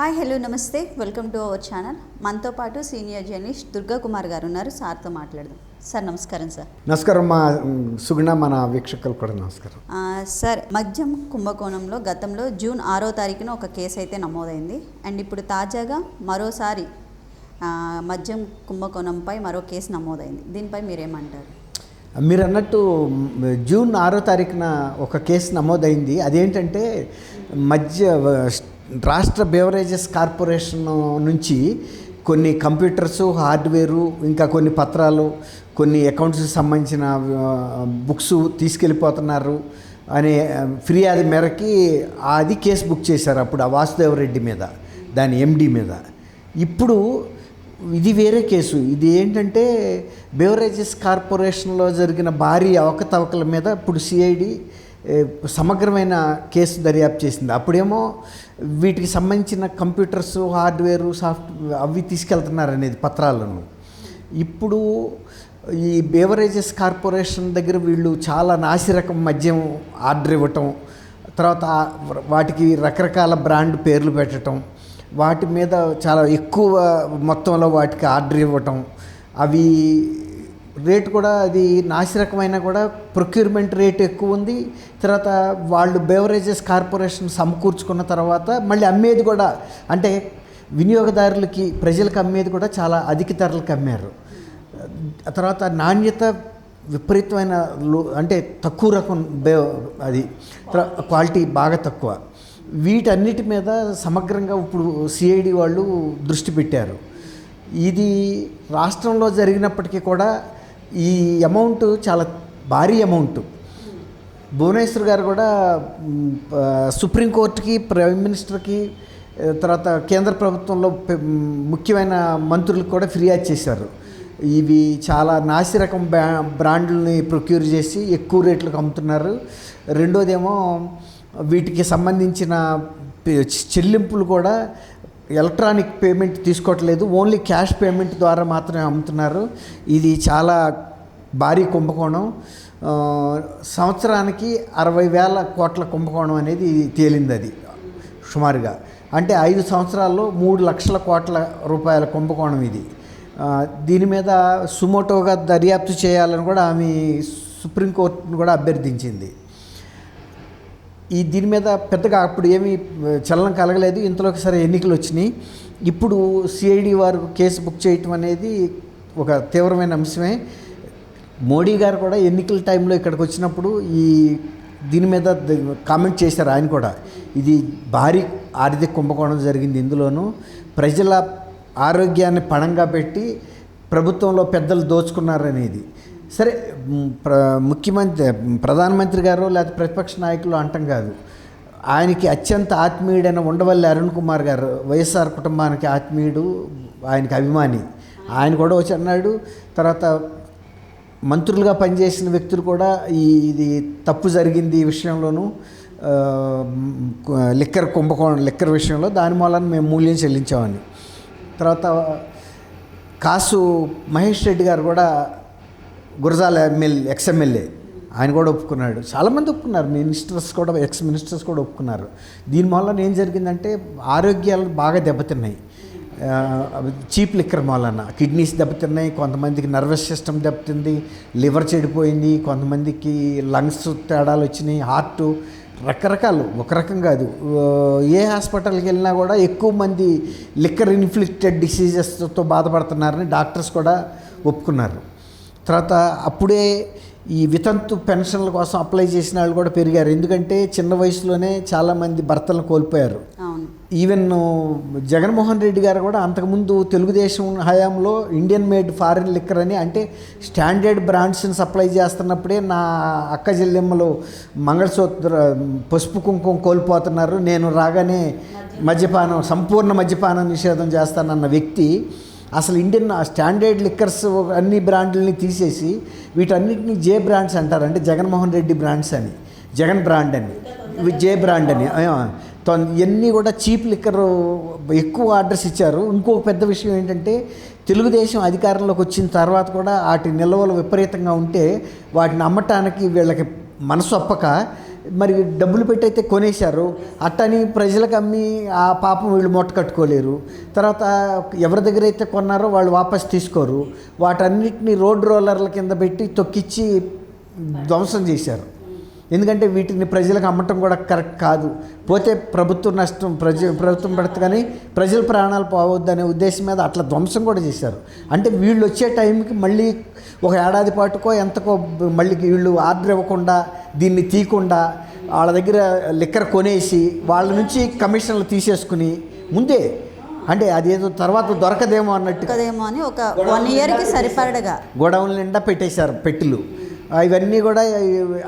Hi hello నమస్తే. Welcome to our channel. మనతో పాటు సీనియర్ జర్నలిస్ట్ దుర్గా కుమార్ గారు ఉన్నారు. సార్తో మాట్లాడదాం. సార్ నమస్కారం సార్. నమస్కారం మా సుగుణ మన వీక్షకులు కూడా నమస్కారం. సార్ మద్యం కుంభకోణంలో గతంలో జూన్ ఆరో తారీఖున ఒక కేసు అయితే నమోదైంది. అండ్ ఇప్పుడు తాజాగా మరోసారి మద్యం కుంభకోణంపై మరో కేసు నమోదైంది. దీనిపై మీరేమంటారు? మీరు అన్నట్టు జూన్ ఆరో తారీఖున ఒక కేసు నమోదైంది. అదేంటంటే మధ్య రాష్ట్ర బేవరేజెస్ కార్పొరేషన్ నుంచి కొన్ని కంప్యూటర్స్ హార్డ్వేరు ఇంకా కొన్ని పత్రాలు కొన్ని అకౌంట్స్కి సంబంధించిన బుక్స్ తీసుకెళ్ళిపోతున్నారు అనే ఫిర్యాదు మేరకి అది కేసు బుక్ చేశారు అప్పుడు ఆ వాసుదేవరెడ్డి మీద దాని ఎండి మీద. ఇప్పుడు ఇది వేరే కేసు. ఇది ఏంటంటే బెవరేజెస్ కార్పొరేషన్లో జరిగిన భారీ అవకతవకల మీద ఇప్పుడు సిఐడి సమగ్రమైన కేసు దర్యాప్తు చేసింది. అప్పుడేమో వీటికి సంబంధించిన కంప్యూటర్స్ హార్డ్వేరు సాఫ్ట్ అవి తీసుకెళ్తున్నారు అనేది పత్రాలను. ఇప్పుడు ఈ బేవరేజెస్ కార్పొరేషన్ దగ్గర వీళ్ళు చాలా నాసిరకం మద్యం ఆర్డర్ ఇవ్వటం తర్వాత వాటికి రకరకాల బ్రాండ్ పేర్లు పెట్టడం వాటి మీద చాలా ఎక్కువ మొత్తంలో వాటికి ఆర్డర్ ఇవ్వటం అవి రేట్ కూడా అది నాసిరకమైన కూడా ప్రొక్యూర్మెంట్ రేట్ ఎక్కువ ఉంది. తర్వాత వాళ్ళు బెవరేజెస్ కార్పొరేషన్ సమకూర్చుకున్న తర్వాత మళ్ళీ అమ్మేది కూడా అంటే వినియోగదారులకి ప్రజలకు అమ్మేది కూడా చాలా అధిక ధరలకు అమ్మారు. తర్వాత నాణ్యత విపరీతమైన లో అంటే తక్కువ రకం బే అది క్వాలిటీ బాగా తక్కువ. వీటన్నిటి మీద సమగ్రంగా ఇప్పుడు సిఐడి వాళ్ళు దృష్టి పెట్టారు. ఇది రాష్ట్రంలో జరిగినప్పటికీ కూడా ఈ అమౌంట్ చాలా భారీ అమౌంట్. భువనేశ్వర్ గారు కూడా సుప్రీంకోర్టుకి ప్రైమ్ మినిస్టర్కి తర్వాత కేంద్ర ప్రభుత్వంలో ముఖ్యమైన మంత్రులకు కూడా ఫిర్యాదు చేశారు. ఇవి చాలా నాసిరకం బ్రా బ్రాండ్లని ప్రొక్యూర్ చేసి ఎక్కువ రేట్లకు అమ్ముతున్నారు. రెండోదేమో వీటికి సంబంధించిన చెల్లింపులు కూడా ఎలక్ట్రానిక్ పేమెంట్ తీసుకోవట్లేదు ఓన్లీ క్యాష్ పేమెంట్ ద్వారా మాత్రమే అమ్ముతున్నారు. ఇది చాలా భారీ కుంభకోణం. సంవత్సరానికి అరవై వేల కోట్ల కుంభకోణం అనేది తేలింది అది సుమారుగా. అంటే ఐదు సంవత్సరాల్లో మూడు లక్షల కోట్ల రూపాయల కుంభకోణం ఇది. దీని మీద సుమోటోగా దర్యాప్తు చేయాలని కూడా ఆమె సుప్రీంకోర్టును కూడా అభ్యర్థించింది. ఈ దీని మీద పెద్దగా అప్పుడు ఏమీ చలనం కలగలేదు. ఇంతలోకి సరే ఎన్నికలు వచ్చినాయి. ఇప్పుడు సిఐడి వారు కేసు బుక్ చేయటం అనేది ఒక తీవ్రమైన అంశమే. మోడీ గారు కూడా ఎన్నికల టైంలో ఇక్కడికి వచ్చినప్పుడు ఈ దీని మీద కామెంట్ చేశారు ఆయన కూడా. ఇది భారీ ఆర్థిక కుంభకోణం జరిగింది ఇందులోనూ. ప్రజల ఆరోగ్యాన్ని పణంగా పెట్టి ప్రభుత్వంలో పెద్దలు దోచుకున్నారనేది. సరే ప్ర ముఖ్యమంత్రి ప్రధానమంత్రి గారు లేకపోతే ప్రతిపక్ష నాయకులు అంటాం కాదు. ఆయనకి అత్యంత ఆత్మీయుడైన ఉండవల్లి అరుణ్ కుమార్ గారు వైఎస్ఆర్ కుటుంబానికి ఆత్మీయుడు ఆయనకి అభిమాని. ఆయన కూడా వచ్చి అన్నాడు తర్వాత మంత్రులుగా పనిచేసిన వ్యక్తులు కూడా ఈ ఇది తప్పు జరిగింది ఈ విషయంలోనూ లిక్కర్ కుంభకోణం లిక్కర్ విషయంలో దాని మూలన మేము మూల్యం చెల్లించామని. తర్వాత కాసు మహేష్ రెడ్డి గారు కూడా గురజాల ఎమ్మెల్యే. ఎక్స్ఎమ్మెల్యే ఆయన కూడా ఒప్పుకున్నాడు. చాలామంది ఒప్పుకున్నారు. మినిస్టర్స్ కూడా ఎక్స్ మినిస్టర్స్ కూడా ఒప్పుకున్నారు. దీని ఏం జరిగిందంటే ఆరోగ్యాలు బాగా దెబ్బతిన్నాయి. చీప్ లిక్కర్ మూలన కిడ్నీస్ దెబ్బతిన్నాయి కొంతమందికి నర్వస్ సిస్టమ్ దెబ్బతింది లివర్ చెడిపోయింది కొంతమందికి లంగ్స్ తేడాలు వచ్చినాయి హార్ట్. రకరకాలు. ఒక రకం కాదు. ఏ హాస్పిటల్కి వెళ్ళినా కూడా ఎక్కువ మంది లిక్కర్ ఇన్ఫ్లిక్టెడ్ డిసీజెస్తో బాధపడుతున్నారని డాక్టర్స్ కూడా ఒప్పుకున్నారు. తర్వాత అప్పుడే ఈ వితంతు పెన్షన్ల కోసం అప్లై చేసిన వాళ్ళు కూడా పెరిగారు. ఎందుకంటే చిన్న వయసులోనే చాలామంది భర్తలను కోల్పోయారు. ఈవెన్ జగన్మోహన్ రెడ్డి గారు కూడా అంతకుముందు తెలుగుదేశం హయాంలో ఇండియన్ మేడ్ ఫారిన్ లిక్కర్ అని అంటే స్టాండర్డ్ బ్రాండ్స్ని సప్లై చేస్తున్నప్పుడే నా అక్క చెల్లెమ్మలు మంగళసూత్ర పసుపు కుంకుమ కోల్పోతున్నారు. నేను రాగానే మద్యపానం సంపూర్ణ మద్యపానం నిషేధం చేస్తానన్న వ్యక్తి అసలు ఇండియన్ స్టాండర్డ్ లిక్కర్స్ అన్ని బ్రాండ్లని తీసేసి వీటన్నిటిని జే బ్రాండ్స్ అంటారు. అంటే జగన్మోహన్ రెడ్డి బ్రాండ్స్ అని. జగన్ బ్రాండ్ అని. ఇవి జే బ్రాండ్ అని. తొంద ఇవన్నీ కూడా చీప్ లిక్కర్ ఎక్కువ ఆర్డర్స్ ఇచ్చారు. ఇంకొక పెద్ద విషయం ఏంటంటే తెలుగుదేశం అధికారంలోకి వచ్చిన తర్వాత కూడా వాటి నిల్వలు విపరీతంగా ఉంటే వాటిని అమ్మటానికి వీళ్ళకి మనసు అప్పక. మరి డబ్బులు పెట్టయితే కొనేశారు. అట్టని ప్రజలకు అమ్మి ఆ పాపం వీళ్ళు మూట కట్టుకోలేరు. తర్వాత ఎవరి దగ్గర అయితే కొన్నారో వాళ్ళు వాపస్ తీసుకోరు. వాటన్నిటిని రోడ్ రోలర్ల కింద పెట్టి తొక్కిచ్చి ధ్వంసం చేశారు. ఎందుకంటే వీటిని ప్రజలకు అమ్మటం కూడా కరెక్ట్ కాదు. పోతే ప్రభుత్వ నష్టం ప్రజ ప్రభుత్వం పెడతా కానీ ప్రజల ప్రాణాలు పోవద్దనే ఉద్దేశం మీద అట్లా ధ్వంసం కూడా చేశారు. అంటే వీళ్ళు వచ్చే టైంకి మళ్ళీ ఒక ఏడాది పాటుకో ఎంతకో మళ్ళీ వీళ్ళు ఆర్డర్ ఇవ్వకుండా దీన్ని తీయకుండా వాళ్ళ దగ్గర లిక్కర్ కొనేసి వాళ్ళ నుంచి కమిషన్లు తీసేసుకుని ముందే అంటే అదేదో తర్వాత దొరకదేమో అన్నట్టు అని ఒక వన్ ఇయర్కి సరిపడగా. గోడౌన్ల నిండా పెట్టేశారు పెట్టెలు ఇవన్నీ కూడా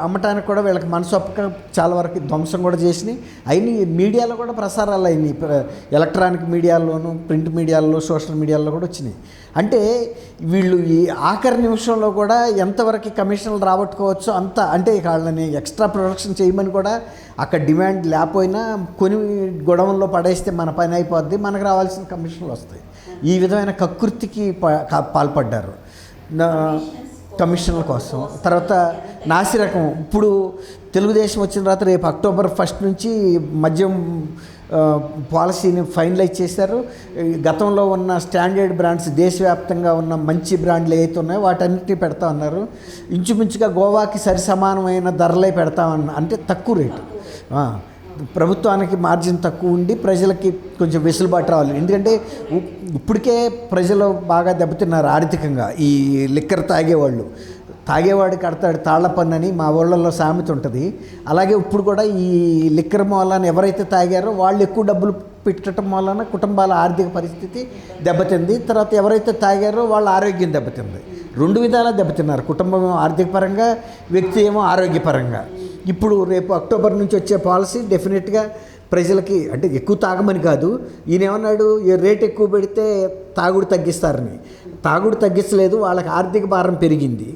అమ్మటానికి కూడా వీళ్ళకి మనసు ఒప్పక చాలా వరకు ధ్వంసం కూడా చేసినాయి. అయినాయి మీడియాలో కూడా ప్రసారాలు అయినాయి. ప్ర- ఎలక్ట్రానిక్ మీడియాలోను ప్రింట్ మీడియాలో సోషల్ మీడియాలో కూడా వచ్చినాయి. అంటే వీళ్ళు ఈ ఆఖరి నిమిషంలో కూడా ఎంతవరకు కమిషన్లు రాబట్టుకోవచ్చో అంత అంటే వాళ్ళని ఎక్స్ట్రా ప్రొడక్షన్ చేయమని కూడా అక్కడ డిమాండ్ లేకపోయినా కొని గొడవల్లో పడేస్తే మన పని అయిపోద్ది మనకు రావాల్సిన కమిషన్లు వస్తాయి. ఈ విధమైన కకృతికి ప- పాల్పడ్డారు. కమిషన్ల కోసం. తర్వాత నాసిరకం ఇప్పుడు తెలుగుదేశం వచ్చిన తర్వాత రేపు అక్టోబర్ ఫస్ట్ నుంచి మద్యం పాలసీని ఫైనలైజ్ చేశారు. గతంలో ఉన్న స్టాండర్డ్ బ్రాండ్స్ దేశవ్యాప్తంగా ఉన్న మంచి బ్రాండ్లు ఏవైతే ఉన్నాయో వాటన్నిటిని పెడతా ఉన్నారు. ఇంచుమించుగా గోవాకి సరి సమానమైన ధరలే పెడతామన్న అంటే తక్కువ రేటు. ప్రభుత్వానికి మార్జిన్ తక్కువ ఉండి ప్రజలకి కొంచెం వెసులుబాటు రావాలి. ఎందుకంటే ఇప్పటికే ప్రజలు బాగా దెబ్బతిన్నారు ఆర్థికంగా. ఈ లిక్కర్ తాగేవాళ్ళు. తాగేవాడు కడతాడు తాళ్ళ పన్ను అని మా ఊళ్ళల్లో సామెత ఉంటుంది. అలాగే ఇప్పుడు కూడా ఈ లిక్కర్ మూలాన్ని ఎవరైతే తాగారో వాళ్ళు ఎక్కువ డబ్బులు పెట్టడం వలన కుటుంబాల ఆర్థిక పరిస్థితి దెబ్బతింది. తర్వాత ఎవరైతే తాగారో వాళ్ళ ఆరోగ్యం దెబ్బతింది. రెండు విధాలా దెబ్బతిన్నారు. కుటుంబం ఆర్థిక పరంగా వ్యక్తి ఏమో ఆరోగ్యపరంగా. ఇప్పుడు రేపు అక్టోబర్ నుంచి వచ్చే పాలసీ డెఫినెట్గా ప్రజలకి అంటే ఎక్కువ తాగమని కాదు ఈయన ఏమన్నాడు రేట్ ఎక్కువ పెడితే తాగుడు తగ్గిస్తారని. తాగుడు తగ్గించలేదు వాళ్ళకి ఆర్థిక భారం పెరిగింది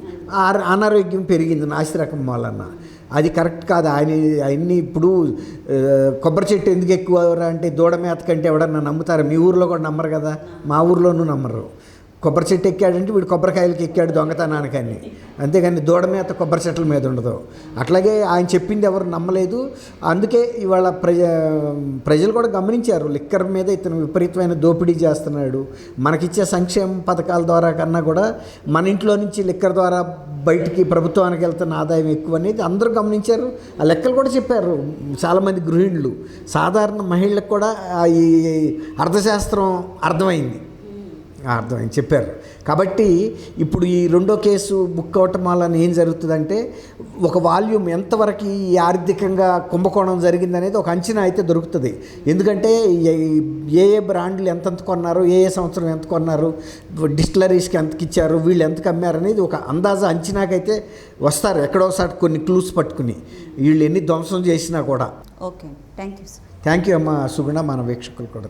అనారోగ్యం పెరిగింది నాసిరకం వలన. అది కరెక్ట్ కాదు ఆయన ఆయన్ని ఇప్పుడు కొబ్బరి చెట్టు ఎందుకు ఎక్కువ అంటే దూడ మేత కంటే ఎవడన్నా నమ్ముతారు? మీ ఊర్లో కూడా నమ్మరు కదా మా ఊర్లోనూ నమ్మరు. కొబ్బరి చెట్టు ఎక్కాడంటే వీడు కొబ్బరికాయలకి ఎక్కాడు దొంగతనానికని. అంతేగాని దూడ మీద కొబ్బరి చెట్ల మీద ఉండదు. అట్లాగే ఆయన చెప్పింది ఎవరు నమ్మలేదు. అందుకే ఇవాళ ప్రజ ప్రజలు కూడా గమనించారు. లిక్కర్ మీద ఇతను విపరీతమైన దోపిడీ చేస్తున్నాడు. మనకిచ్చే సంక్షేమ పథకాల ద్వారా కన్నా కూడా మన ఇంట్లో నుంచి లిక్కర్ ద్వారా బయటికి ప్రభుత్వానికి వెళ్తున్న ఆదాయం ఎక్కువ అనేది అందరూ గమనించారు. ఆ లెక్కలు కూడా చెప్పారు చాలామంది గృహిణులు. సాధారణ మహిళలకు కూడా ఈ అర్థశాస్త్రం అర్థమైంది. అర్థమైంది చెప్పారు. కాబట్టి ఇప్పుడు ఈ రెండో కేసు బుక్ అవటం వలన ఏం జరుగుతుందంటే ఒక వాల్యూమ్ ఎంతవరకు ఈ ఆర్థికంగా కుంభకోణం జరిగిందనేది ఒక అంచనా అయితే దొరుకుతుంది. ఎందుకంటే ఏ- ఏ బ్రాండ్లు ఎంతెంత కొన్నారు ఏ ఏ సంవత్సరం ఎంత కొన్నారు డిస్టిలరీస్కి ఎంతకి ఇచ్చారు వీళ్ళు ఎంతకు అమ్మారు అనేది ఒక అందాజా అంచనాకైతే వస్తారు. ఎక్కడోసారి కొన్ని క్లూస్ పట్టుకుని. వీళ్ళు ఎన్ని ధ్వంసం చేసినా కూడా. Okay. Thank you sir. Thank you అమ్మ సుగుణ మన వీక్షకులు కూడా.